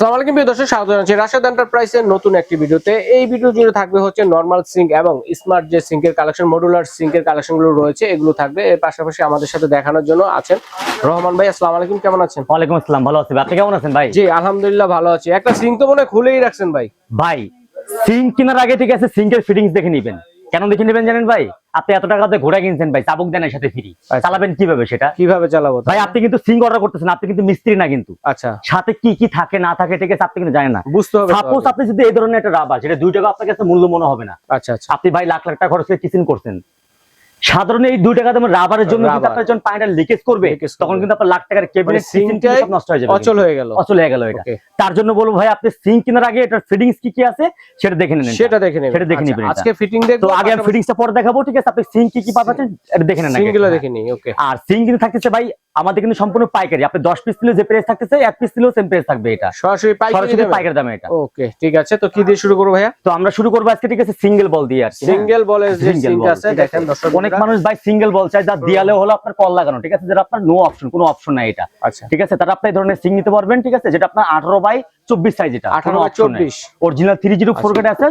আসসালামু আলাইকুম প্রিয় দর্শক স্বাগত জানাচ্ছি রাশেদ এন্টারপ্রাইজের নতুন একটি ভিডিওতে। এই ভিডিও জুড়ে থাকবে হচ্ছে নর্মাল সিঙ্ক এবং স্মার্ট যে সিঙ্কের কালেকশন মডুলার সিঙ্কের কালেকশনগুলো রয়েছে এগুলো থাকবে। এর পাশাপাশি আমাদের সাথে দেখানোর জন্য আছেন রহমান ভাই। আসসালামু আলাইকুম কেমন আছেন? ওয়ালাইকুম আসসালাম ভালো আছি আপনি কেমন আছেন ভাই? জি আলহামদুলিল্লাহ ভালো আছি। একটা সিঙ্ক তো মনে খুলেই রাখছেন ভাই। ভাই সিঙ্ক কেনার আগে ঠিক আছে সিঙ্কের ফিটিংস দেখে নিবেন। কেন লিখে নেবেন জানেন ভাই? আপনি এত টাকাতে ঘোড়া কিনছেন ভাই চাবুক দেনের সাথে ফ্রি আচ্ছা। চালাবেন কীভাবে সেটা? কীভাবে চালাবো ভাই আপনি কিন্তু সিং অর্ডার করতেছেন আপনি কিন্তু মিস্ত্রি না কিন্তু। আচ্ছা। সাথে কি কি থাকে না থাকে ঠিক আছে আপনি কিন্তু জানেন না। বুঝতে হবে সাপোজ আপনি যদি এই ধরনের একটা রাবার সেটা দুই টাকা আপনার কাছে মূল্য মনে হবে না। আচ্ছা আচ্ছা। আপনি ভাই লাখ লাখ টাকা খরচ করে কিচিন করছেন। সাধারণ এই দুই টাকা দামের রাবারের জন্য কিন্তু আপনার যখন পানিটা লিকেজ করবে তখন কিন্তু আপনার লাখ টাকার কেবিনেট মানে সিঙ্কটাই নষ্ট হয়ে যাবে অচল হয়ে গেল। অচল হয়ে গেল এটা। তার জন্য বলব ভাই আপনি সিঙ্ক কেনার আগে এটার ফিটিংস কি কি আছে সেটা দেখে নেন সেটা দেখে নেবেন। সেটা দেখে আচ্ছা, নিবেন আজকে ফিটিং তো আগে আমি ফিটিংসটা পরে দেখাবো ঠিক আছে? আপনি সিঙ্ক কি কি পাবেন এটা দেখে নেন আগে। দেখে নিই ওকে আর সিং কিন্তু থাকতেছে ভাই আমাদের কিন্তু সম্পূর্ণ পাইকারি। আপনি 10 পিস নিলে যে প্রাইস থাকতেছে এক পিস নিলেও সেম প্রাইস থাকবে এটা। সরাসরি পাইকারি সরাসরি পাইকারি দামে এটা। ওকে ঠিক আছে। তো কি দিয়ে শুরু করব ভাইয়া? তো আমরা শুরু করব আজকে ঠিক আছে সিঙ্গেল বল দিয়ে আর সিঙ্গেল বলে সিঙ্গেল ball, আছে দেখেন দর্শক অনেক মানুষ ভাই সিঙ্গেল বল চাই যা দিয়ালে হলো আপনার কল লাগানো ঠিক আছে? যেটা আপনার নো অপশন কোনো অপশন নাই এটা। আচ্ছা। ঠিক আছে? তারা আপনি এই ধরনের সিং নিতে পারবেন ঠিক আছে? যেটা আপনার আঠারো বাই চব্বিশ সাইজ এটা। 18 by 24 অরিজিনাল আছে।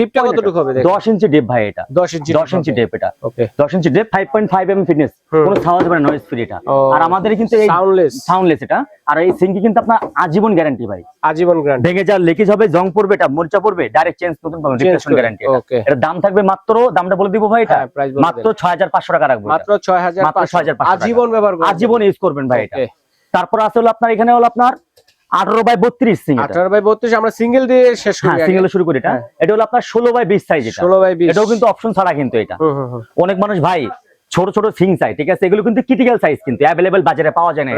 ডিপটা কতটুকু হবে দশ ইঞ্চি ডিপ ভাই এটা। 10 ইঞ্চি দশ ইঞ্চি ডিপ এটা। ওকে দশ ইঞ্চি deep five point five M fitness কোনো সাউন্ড যাবে নয়েজ ফ্রি এটা। আর আমাদের কিন্তু এই সাউন্ডলেস সাউন্ডলেস এটা। আর এই সিঙ্কি কিন্তু আপনার আজীবন গ্যারান্টি ভাই। আজীবন গ্যারান্টি ভেঙে যাওয়ার লিকেজ হবে জং পড়বে এটা মরচা পড়বে ডাইরেক্ট চেঞ্জ নতুন পাবেন রিপ্লেসমেন্ট গ্যারান্টি এটা। দাম থাকবে মাত্র দামটা বলে দিব ভাই এটা হ্যাঁ মাত্র ছয় হাজার পাঁচশো টাকা রাখব। মাত্র 6500 মাত্র 6500 আজীবন ব্যবহার করবেন। আজীবন ইউজ করবেন ভাই এটা। তারপর আছে হলো আপনার এখানে হলো আপনার আঠারো বাই বত্রিশ 18 বাই 32 আমরা সিঙ্গেল দিয়ে শেষ করি হ্যাঁ সিঙ্গেল শুরু করি এটা। হ্যাঁ। এটা হলো আপনার ষোলো বাই বিশ সাইজ ষোলো বাই 20 এটাও কিন্তু অপশন ছাড়া কিন্তু এটা। অনেক মানুষ ভাই ছোট ছোট সিং চাই ঠিক আছে? এগুলো কিন্তু ক্রিটিক্যাল সাইজ কিন্তু অ্যাভেলেবেল বাজারে পাওয়া যায় না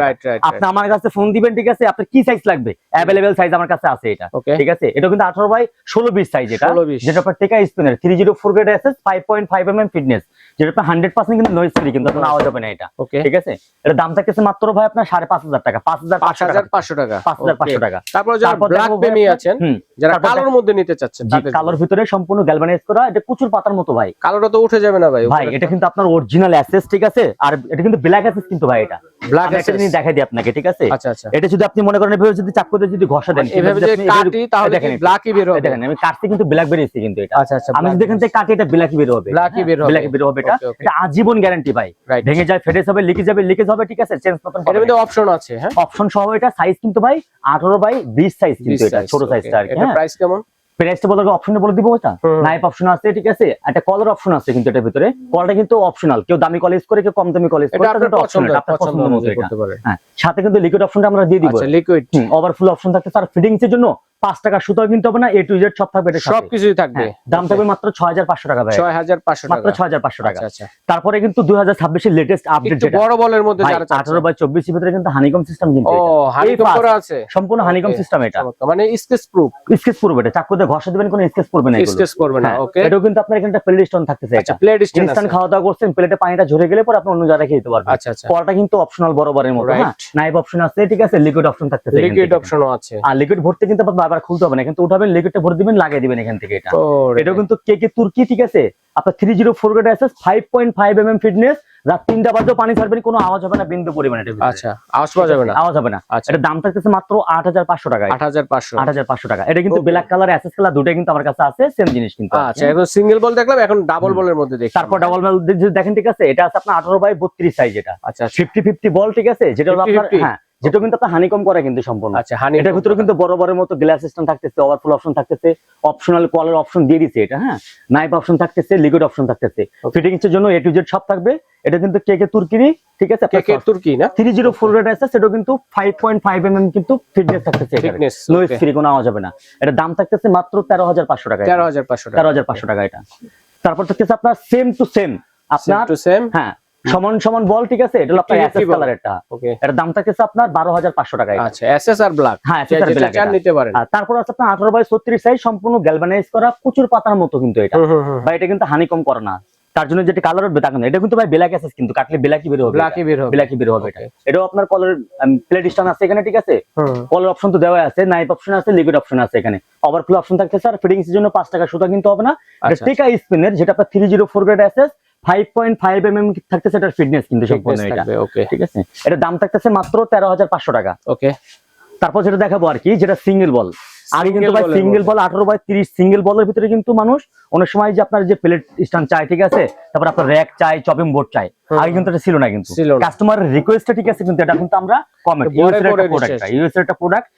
আপনি আমার কাছে ফোন দিবেন ঠিক আছে? আপনার কি সাইজ লাগবে? অ্যাভেলেবেল সাইজ আমার কাছে আছে এটা ঠিক আছে? এটা কিন্তু আঠারো বাই ষোলো বিশ সাইজ এটা। যেটা আপনার Teka spinner three zero four grade SS five point five M M fitness যেটা আপনার হান্ড্রেড পার্সেন্ট কিন্তু নয়েজ ফ্রি কিন্তু আপনার আওয়াজ হবে না এটা। ওকে ঠিক আছে? এটা দাম থাকতেছে মাত্র ভাই আপনার সাড়ে পাঁচ হাজার টাকা পাঁচ হাজার পাঁচশো টাকা। 5500 টাকা। পাঁচ হাজার পাঁচশো টাকা। তারপর যারা ব্ল্যাক প্রেমী আছেন যারা কালোর মধ্যে নিতে চাচ্ছেন কালোর ভিতরে সম্পূর্ণ গ্যালভানাইজ করা এটা কুচুর পাতার মতো ভাই। কালোটা তো উঠে যাবে না ভাই ভাই এটা কিন্তু আপনার অরিজিনাল অ্যাসেস ঠিক আছে? আর এটা কিন্তু ব্ল্যাক অ্যাসেস কিন্তু ভাই এটা। ব্ল্যাক আমি একটা দেখাই দিই আপনাকে ঠিক আছে? আচ্ছা আচ্ছা। এটা যদি আপনি মনে করেন এভাবে যদি চাকুতে যদি ঘষা দেন এভাবে যদি কাটি তাহলে দেখেন ব্ল্যাকই বের হবে? দেখেন আমি কাটতে কিন্তু ব্ল্যাক বেরিয়েছে কিন্তু এটা। আচ্ছা আচ্ছা আমি যদি এখান থেকে কাটি এটা ব্ল্যাকই বের হবে। Black বের হবে। ব্ল্যাকই বের হবে এটা। Okay, okay. এটা আজীবন গ্যারান্টি ভাই। ভেঙে যায় ফেটে যাবে লিকেজ যাবে লিকেজ হবে ঠিক আছে? চেঞ্জ নতুন এটার মধ্যে অপশন আছে হ্যাঁ? অপশন সহ এটা সাইজ কিন্তু ভাই 18 বাই 20 সাইজ কিন্তু এটা ছোট. সাইজটা আর কি এটা হ্যাঁ। প্রাইস কেমন? প্রাইসটা বলতে অপশনে বলে দিব ওটা নাইপ অপশন আছে ঠিক আছে? একটা কলার অপশন আছে কিন্তু এটার ভিতরে। কলটা কিন্তু অপশনাল কেউ দামি কলেজ করে কেউ কম দামি কলেজ করে এটা অপশনাল পছন্দ আপনার পছন্দ পছন্দ মতো করতে পারে হ্যাঁ। সাথে কিন্তু লিকুইড অপশনটা আমরা দিয়ে দিব। আচ্ছা লিকুইড ওভারফ্লো অপশন থাকতে তার ফিটিংস এর জন্য পাঁচ টাকা সুতাও কিনতে হবে না এ টু জেড সব থাকবে হ্যাঁ, দাম থাকবে মাত্র ছয় হাজার পাঁচশো টাকা ভাই। 6500 মাত্র ছয় হাজার পাঁচশো টাকা। আচ্ছা আচ্ছা। তারপরে কিন্তু দুই হাজার ছাব্বিশের লেটেস্ট আপডেট বড় বলের মধ্যে আঠারো বাই ভিতরে কিন্তু হানিকম সিস্টেম কিন্তু আছে। সম্পূর্ণ হানিকম সিস্টেম এটা। মানে স্কেচ প্রুফ স্কেচ পড়বে এটা। চাকুতে ঘষা দেবেন কোনো স্কেচ পড়বে না স্কেচ করবে না ওকে এটাও কিন্তু আপনার এখানে প্লেট স্টোন থাকতেছে আচ্ছা প্লেট ইনস্ট্যান্ট খাওয়া দাওয়া করছেন প্লেটে পানিটা ঝরে গেলে পরে আপনি অন্য জায়গায় খেতে পারবেন। আচ্ছা আচ্ছা। কলটা কিন্তু অপশনাল বরাবরের মতো Right. হ্যাঁ নাইভ অপশন আছে ঠিক আছে লিকুইড অপশন থাকতেছে লিকুইড। অপশনও আছে। আর লিকুইড ভরতে কিন্তু আপনার বারবার খুলতে হবে না। কিন্তু উঠাবেন লিকুইডটা ভরে দিবেন লাগিয়ে দিবেন এখান থেকে এটা। ও এটাও কিন্তু কে কে তুর্কি ঠিক আছে? আপনার থ্রি জিরো ফোর গ্রেড আছে five point five M M fitness রাত তিনটা বাজেও পানি ছাড়বেন কোনো আওয়াজ হবে না বিন্দু পরিমাণে আচ্ছা আওয়াজ পাওয়া যাবে না? আওয়াজ হবে না। আচ্ছা। এটা দাম থাকতেছে মাত্র আট হাজার পাঁচশো টাকা 8500 আট হাজার পাঁচশো টাকা। এটা কিন্তু ব্ল্যাক কালার অ্যাসেস কালার দুটাই কিন্তু আমার কাছে আছে সেম জিনিস কিন্তু আচ্ছা এখন সিঙ্গেল বল দেখলাম এখন ডাবল। বলের মধ্যে দেখি তারপর ডাবল বেল যদি দেখেন ঠিক আছে এটা আছে আপনার আঠারো বাই বত্রিশ সাইজ এটা। আচ্ছা আচ্ছা। ফিফটি ফিফটি বল ঠিক আছে যেটা হলো আপনার হ্যাঁ। যেটা কিন্তু আপনার হানিকম করে কিন্তু সম্পূর্ণ। আচ্ছা হানি এটার ভিতরে কিন্তু বড় বড় মতো গ্লাস সিস্টেম থাকতেছে ওভারফুল অপশন থাকতেছে অপশনাল কলার অপশন দিয়ে দিছে এটা হ্যাঁ? নাইফ অপশন থাকতেছে লিকুইড অপশন থাকতেছে. ফিটিংস এর জন্য এ টু জেড সব থাকবে। এটা কিন্তু কে কে তুর্কিরি ঠিক আছে? কে কে তুর্কি না? থ্রি জিরো ফোর রেট আছে সেটাও কিন্তু five point five M M কিন্তু ফিটনেস থাকতেছে নো okay. ফ্রি কোনো আওয়াজ হবে না। এটা দাম থাকতেছে মাত্র তেরো হাজার পাঁচশো টাকা তেরো হাজার পাঁচশো টাকা। তেরো হাজার পাঁচশো টাকা এটা। তারপর থাকতেছে আপনার সেম টু সেম আপনার সেম টু সেম হ্যাঁ সমান সমান বল ঠিক আছে? এটা হলো আপনার 50 অ্যাসেস কালার এটা ওকে এর দাম থাকতেছে আপনার বারো হাজার পাঁচশো টাকা আচ্ছা এসএস আর ব্ল্যাক হ্যাঁ SS আর চান নিতে পারেন। আর তারপর আছে আপনার আঠারো বাই ছত্রিশ সাইজ সম্পূর্ণ গ্যালভানাইজ করা প্রচুর পাতার মতো কিন্তু এটা। বা এটা কিন্তু হানিকম করে না। তার জন্য যেটা কালার উঠবে তা কিন্তু না। এটা কিন্তু ভাই ব্ল্যাক অ্যাসেস কিন্তু কাটলে ব্ল্যাকই বের হবে ব্ল্যাকই বের হবে। ব্ল্যাকই বের হবে এটা। এটাও আপনার কলার প্লেট স্টান আছে এখানে ঠিক আছে? কলার অপশন তো দেওয়া আছে নাইফ অপশন আছে লিকুইড অপশন আছে এখানে। ওভারফ্লো অপশন থাকতেছে আর ফিটিংস এর জন্য পাঁচ টাকা সুতা কিন্তু হবে না। এটা আচ্ছা, টেকা স্পিনের যেটা আপনার three zero four grade SS five point five M M থাকতেছে এটার ফিটনেস কিন্তু সম্পূর্ণ এটা। ওকে ঠিক আছে? এটা দাম থাকতেছে মাত্র তেরো হাজার পাঁচশো টাকা। ওকে তারপর যেটা দেখাবো আর কি যেটা সিঙ্গেল বল আগে কিন্তু ভাই সিঙ্গেল বল আঠারো বাই তিরিশ সিঙ্গেল বলের ভিতরে কিন্তু মানুষ অনেক সময় যে আপনার যে প্লেট স্ট্যান্ড চাই ঠিক আছে? তারপর আপনার র্যাক চাই চপিং বোর্ড চাই আগে কিন্তু এটা ছিল না কিন্তু। কাস্টমারের রিকোয়েস্টটা ঠিক আছে কিন্তু এটা কিন্তু আমরা কমেন্ট ইউএস এর একটা প্রোডাক্ট ইউএস এর একটা প্রোডাক্ট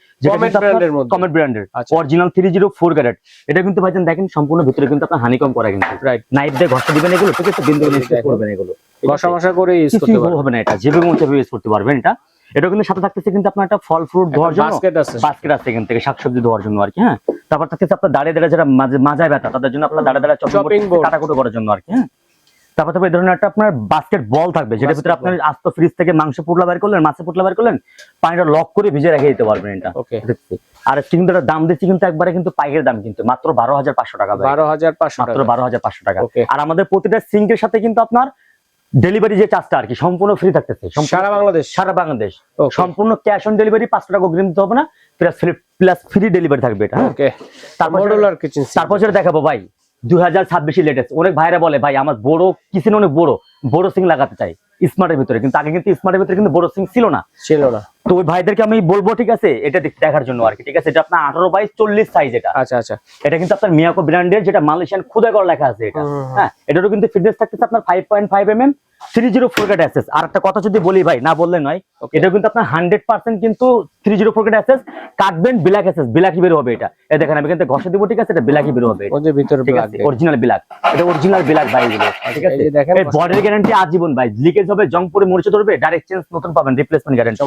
ব্র্যান্ডের আচ্ছা। Original three zero four carat এটা কিন্তু ভাইজান দেখেন সম্পূর্ণ ভিতরে কিন্তু আপনার হানিকম করা কিন্তু। রাইট নাইফ দিয়ে ঘষা দিবেন এগুলো ঠিক আছে? বিন্দু বিন্দু করবেন এগুলো। ঠিক মশা মশা করে ইউজ করতে হবে না এটা। যেভাবে ইউজ করতে পারবেন এটা। এটা কিন্তু সাথে থাকতেছে কিন্তু আপনার একটা ফল ফ্রুট ধোয়ার জন্য। বাস্কেট আছে। বাস্কেট আছে এখান থেকে শাকসবজি ধোয়ার জন্য আর কি হ্যাঁ? তারপর থাকতেছে আপনার দাঁড়িয়ে দাঁড়িয়ে যারা মাজায় ব্যথা তাদের জন্য আপনার দাঁড়িয়ে দাঁড়িয়ে Chopping চপিং board। কাটাকুটো করার জন্য আর কি হ্যাঁ? তারপর তারপর এই ধরনের একটা আপনার বাস্কেট বল থাকবে যেটার ভিতরে আপনার আস্ত ফ্রিজ থেকে মাংস পুটলা বের করলেন মাছের পুটলা বের করলেন পানিটা লক করে ভিজে রেখে দিতে পারবেন এটা। আর কিন্তু দাম দিচ্ছি কিন্তু একবারে কিন্তু পাইকের দাম কিন্তু মাত্র বারো হাজার পাঁচশো টাকা বারো হাজার পাঁচশো মাত্র বারো হাজার পাঁচশো টাকা. আর আমাদের প্রতিটা সিঙ্কের সাথে কিন্তু আপনার ডেলিভারি যে চার্জটা আর কি সম্পূর্ণ ফ্রি থাকতেছে। সারা বাংলাদেশ? সারা বাংলাদেশ। সম্পূর্ণ ক্যাশ অন ডেলিভারি পাঁচশো টাকা অগ্রিম দিতে হবে না প্লাস প্লাস ফ্রি ডেলিভারি থাকবে এটা হ্যাঁ? তারপর তারপর যেটা দেখাবো ভাই। দুই হাজার ছাব্বিশে লেটেস্ট অনেক ভাইরা বলে, ভাই, আমার বড় কিচেন অনেক বড়? বড় সিং লাগাতে চাই। স্মার্টের ভিতরে। কিন্তু আগে কিন্তু স্মার্টের ভিতরে কিন্তু বড় সিং ছিল না। ছিল না। তো ওই ভাইদেরকে আমি বলব ঠিক আছে? এটা দেখার জন্য আর কি ঠিক আছে? এটা আপনার আঠারো বাই চল্লিশ সাইজ এটা। আচ্ছা আচ্ছা। এটা কিন্তু আপনার মিয়াকো ব্র্যান্ডের যেটা মালয়েশিয়ান খুদাগর লেখা আছে এটা। হ্যাঁ এটারও কিন্তু ফিটনেস থাকতেছে আপনার five point five M M three zero four grade SS আর একটা কথা যদি বলি ভাই না বললে নয় এটা কিন্তু আপনার হান্ড্রেড পার্সেন্ট কিন্তু three zero four grade SS কাটবেন ব্ল্যাক অ্যাসেস ব্ল্যাকই বের হবে এটা। এ দেখেন আমি কিন্তু ঘষে দিব ঠিক আছে? এটা ব্ল্যাকই বের হবে অরিজিনাল ব্ল্যাক এটা অরিজিনাল ব্ল্যাক ভাই ঠিক আছে? বডির গ্যারান্টি আজীবন ভাই। লিকেজ হবে জং পরে মরিচে ধরবে ডাইরেক্ট চেঞ্জ নতুন পাবেন রিপ্লেসমেন্ট গ্যারান্টি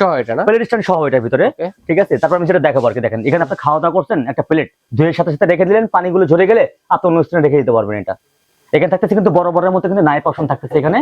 সহ এটা না? প্লেট স্ট্যান্ড সহ এটার ভিতরে। ঠিক আছে তারপর আমি সেটা দেখাবো আর কি দেখেন। এখানে আপনি খাওয়া দাওয়া করছেন একটা প্লেট ধুয়ের সাথে সাথে রেখে দিলেন পানিগুলো ঝরে গেলে আপনি অনুষ্ঠানে রেখে দিতে পারবেন এটা। এখানে থাকতেছে কিন্তু বড় বড়ের মধ্যে কিন্তু নাইফ অপশন থাকতেছে এখানে।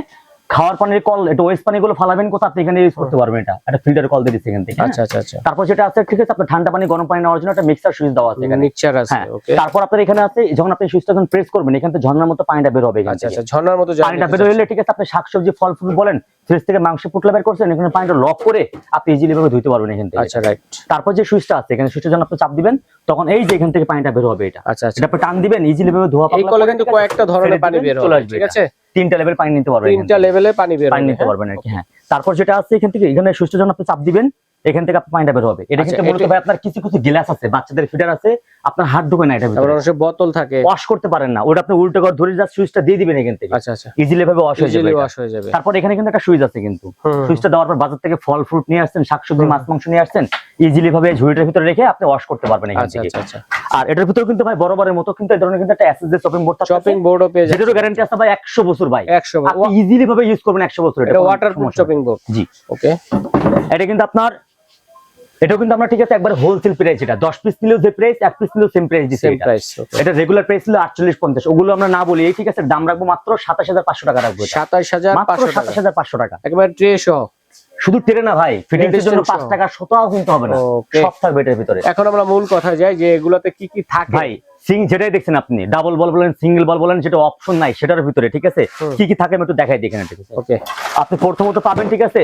খাওয়ার পানির কল এটা ওয়েস্ট পানিগুলো ফালাবেন কোথা আপনি এখানে ইউজ করতে পারবেন এটা? একটা ফিল্টার কল দিয়ে দিচ্ছে এখান থেকে হ্যাঁ? আচ্ছা আচ্ছা আচ্ছা। তারপর যেটা আছে ঠিক আছে আপনার ঠান্ডা পানি গরম পানি নেওয়ার জন্য একটা মিক্সার সুইচ দেওয়া আছে এখানে। মিক্সচার আছে হ্যাঁ ওকে তারপর আপনার এখানে আছে যখন আপনি সুইচটা যখন প্রেস করবেন এখান থেকে ঝর্ণার মতো পানিটা বের হবে আচ্ছা আচ্ছা ঝর্ণার মতো পানিটা বের হলে ঠিক আছে আপনি শাকসবজি ফল ফুল বলেন ফ্রিজ থেকে মাংস পুটলা বের করছেন এখানে পানিটা লক করে আপনি ইজিলি ভাবে ধুইতে পারবেন এখান থেকে। আচ্ছা রাইট তারপর যে সুইচটা আছে এখানে সুইচটা যখন আপনি চাপ দিবেন তখন এই যে এখান থেকে পানিটা বের হবে এটা। আচ্ছা আচ্ছা। এটা আপনি টান দিবেন ইজিলি ভাবে ধোয়া এই কলে কিন্তু কয়েকটা ধরনের পানি বের হবে ঠিক আছে? তিনটা লেভেল পানি নিতে পারবেন তিনটা লেভেলে পানি বের পানি নিতে হ্যাঁ? পারবেন আর কি হ্যাঁ। তারপর যেটা আছে এখান থেকে এখানে সুইচটা যখন আপনি চাপ দিবেন এখান থেকে আপনার পানিটা বের হবে। এটা আচ্ছা, কিন্তু মূলত ভাই আপনার কিছু কিছু গ্লাস আছে বাচ্চাদের ফিডার আছে আপনার হাত ঢুকে না এটা ভিতরে। বোতল থাকে। ওয়াশ করতে পারেন না। ওটা আপনি উল্টো করে ধরে যা সুইচটা দিয়ে দিবেন এখান থেকে। আচ্ছা আচ্ছা। ইজিলি ভাবে ওয়াশ হয়ে যাবে ইজিলি ওয়াশ হয়ে যাবে। তারপর এখানে কিন্তু একটা সুইচ আছে কিন্তু। সুইচটা দেওয়ার পর বাজার থেকে ফল ফ্রুট নিয়ে আসছেন শাকসবজি মাছ মাংস নিয়ে আসছেন ইজিলি ভাবে ঝুড়িটার ভিতরে রেখে আপনি ওয়াশ করতে পারবেন এখান আচ্ছা থেকে। আচ্ছা আচ্ছা। আর এটার ভিতরে কিন্তু ভাই বরাবরের মতো কিন্তু এই ধরনের কিন্তু একটা এসএসডি শপিং বোর্ড থাকে শপিং বোর্ডও পেয়ে যাচ্ছে। যেটারও গ্যারান্টি আছে ভাই 100 বছর ভাই। 100 আপনি ইজিলি ভাবে ইউজ করবেন 100 বছর এটা ওয়াটারপ্রুফ শপিং বোর্ড জি। ওকে এটা কিন্তু আপনার এটাও কিন্তু আমরা ঠিক আছে একবার হোলসেল প্রাইস এটা। 10 পিস নিলেও যে প্রাইস এক পিস নিলেও সেম প্রাইস দিছে এটা। এটা রেগুলার প্রাইস ছিল 48 50 ওগুলো আমরা না বলি এই ঠিক আছে দাম রাখব মাত্র 27500 টাকা রাখব এটা। 27500 মাত্র টাকা। 27500 টাকা। একেবারে ট্রে সহ শুধু ট্রেনে না ভাই ফিটিংস এর জন্য 5 টাকা শতাও কিনতে হবে না. সব থাকবে এটার ভিতরে। এখন আমরা মূল কথা যাই যে এগুলাতে কি কি থাকে। ভাই সিং যেটাই দেখছেন আপনি ডাবল বল বলেন সিঙ্গেল বল বলেন যেটা অপশন নাই সেটার ভিতরে ঠিক আছে? কি কি থাকে আমি একটু দেখাই দিই এখানে ঠিক আছে? ওকে আপনি প্রথমত পাবেন ঠিক আছে?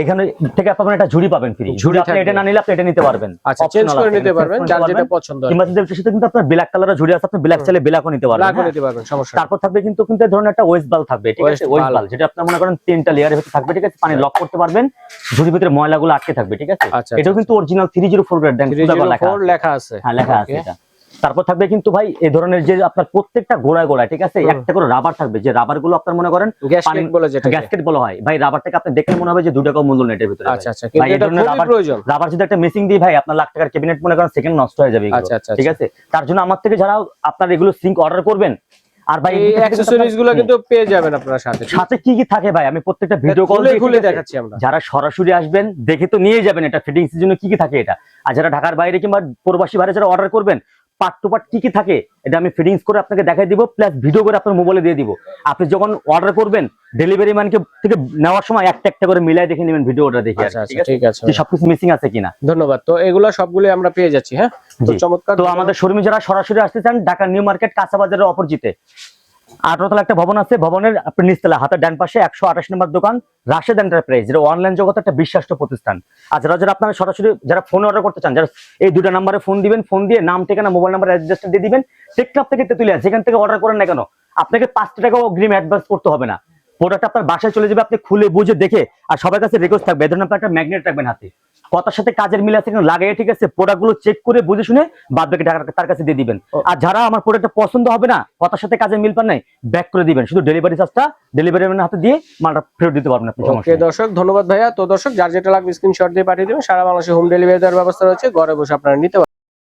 এখানে থেকে পাবেন একটা ঝুড়ি পাবেন ফ্রি ঝুড়ি আপনি এটা না নিলে আপনি এটা নিতে পারবেন। আচ্ছা চেঞ্জ করে নিতে পারবেন যার যেটা পছন্দ হয়। কিংবা যদি সাথে কিন্তু আপনার ব্ল্যাক কালারের ঝুড়ি আছে আপনি ব্ল্যাক চাইলে ব্ল্যাকও নিতে পারবেন। হ্যাঁ? নিতে পারবেন সমস্যা তারপর থাকবে কিন্তু কিন্তু এই ধরনের একটা ওয়েস্ট বাল থাকবে ঠিক আছে? ওয়েস্ট বাল যেটা আপনি মনে করেন তিনটা লেয়ারের ভিতরে থাকবে ঠিক আছে? পানি লক করতে পারবেন ঝুড়ির ভিতরে ময়লাগুলো আটকে থাকবে ঠিক আছে? আচ্ছা, এটাও কিন্তু original three zero four grade then 304। লেখা আছে। হ্যাঁ লেখা আছে এটা। তারপর থাকবে কিন্তু ভাই এই ধরনের যে আপনার প্রত্যেকটা গোড়ায় গোড়ায় ঠিক আছে? একটা করে রাবার থাকবে। যে রাবারগুলো আপনার মনে করেন গ্যাসকেট বলে হয়। ভাই রাবারটাকে আপনি দেখলে মনে হবে যে দু টাকা মূল্য নেটের ভিতরে। আচ্ছা আচ্ছা। রাবার- প্রয়োজন। রাবার যদি একটা মেসিং দিই ভাই আপনার লাখ টাকার ক্যাবিনেট মনে করেন সেকেন্ড নষ্ট হয়ে যাবে। আচ্ছা ঠিক আছে? তার জন্য আমার থেকে যারা আপনার এগুলো সিঙ্ক অর্ডার করবেন আর ভাই এই অ্যাকসেসরিজগুলো আপনার- কিন্তু পেয়ে যাবেন আপনারা সাথে। সাথে কি কি থাকে ভাই? আমি প্রত্যেকটা ভিডিও কল খুলে খুলে দেখাচ্ছি আমরা। যারা সরাসরি আসবেন দেখে তো নিয়ে যাবেন এটা ফিটিংস এর জন্য কি কি থাকে এটা। আর যারা ঢাকার বাইরে কিংবা প্রবাসী বাইরে যারা অর্ডার করবেন পার্ট টু পার্ট কি কি থাকে এটা আমি ফিটিংস করে আপনাকে দেখাই দিব প্লাস ভিডিও করে আপনার মোবাইলে দিয়ে দিব। আপনি যখন অর্ডার করবেন ডেলিভারি ম্যানকে থেকে নেওয়ার সময় একটা একটা করে মিলাই দেখে নেবেন ভিডিওটা দেখে আর আচ্ছা আচ্ছা ঠিক আছে? সবকিছু মিসিং আছে কিনা। ধন্যবাদ। তো এগুলো সবগুলো আমরা পেয়ে যাচ্ছি হ্যাঁ? তো চমৎকার তো আমাদের শর্মী যারা সরাসরি আসতে চান ঢাকা নিউ মার্কেট কাঁচাবাজারের অপরজিতে। আঠারোতলা একটা ভবন আছে, ভবনের আপনি নিচতলা হাতের ডান পাশে একশো আঠাশ নম্বর দোকান, রাশেদ এন্টারপ্রাইজ যেটা অনলাইন জগতে একটা বিশ্বাস্ত প্রতিষ্ঠান। আর যারা যারা আপনারা সরাসরি যারা ফোন অর্ডার করতে চান, যারা এই দুটা নাম্বারে ফোন দিবেন ফোন দিয়ে নাম, ঠিকানা মোবাইল নাম্বার অ্যাড্রেসটা দিয়ে দিবেন টেকনাপ থেকে তেতুলিয়া যেখান থেকে অর্ডার করেন না কেন, আপনাকে পাঁচটা টাকাও অগ্রিম অ্যাডভান্স করতে হবে না। প্রোডাক্ট আপনার বাসায় চলে যাবে, আপনি খুলে বুঝে দেখে, আর সবার কাছে রিকোয়েস্ট থাকবে, এই ধরনের আপনি একটা ম্যাগনেট রাখবেন হাতে। কথার সাথে কাজের মিল আছে লাগাই ঠিক আছে প্রোডাক্টগুলো চেক করে বুঝে শুনে বাদ বাকি টাকা তার কাছে দিয়ে দিবেন। আর যারা আমার প্রোডাক্টটা পছন্দ হবে না কথার সাথে কাজের মিল পান নাই ব্যাক করে দিবেন। শুধু ডেলিভারি চার্জটা ডেলিভারি ম্যানের হাতে দিয়ে মালটা ফেরত দিতে পারবেন আপনি ওকে দর্শক ধন্যবাদ ভাইয়া। তো দর্শক যার যেটা লাগবে স্ক্রিনশট দিয়ে পাঠিয়ে দেবেন। সারা বাংলাদেশে হোম ডেলিভারি দেওয়ার ব্যবস্থা রয়েছে ঘরে বসে আপনারা নিতে পারবেন।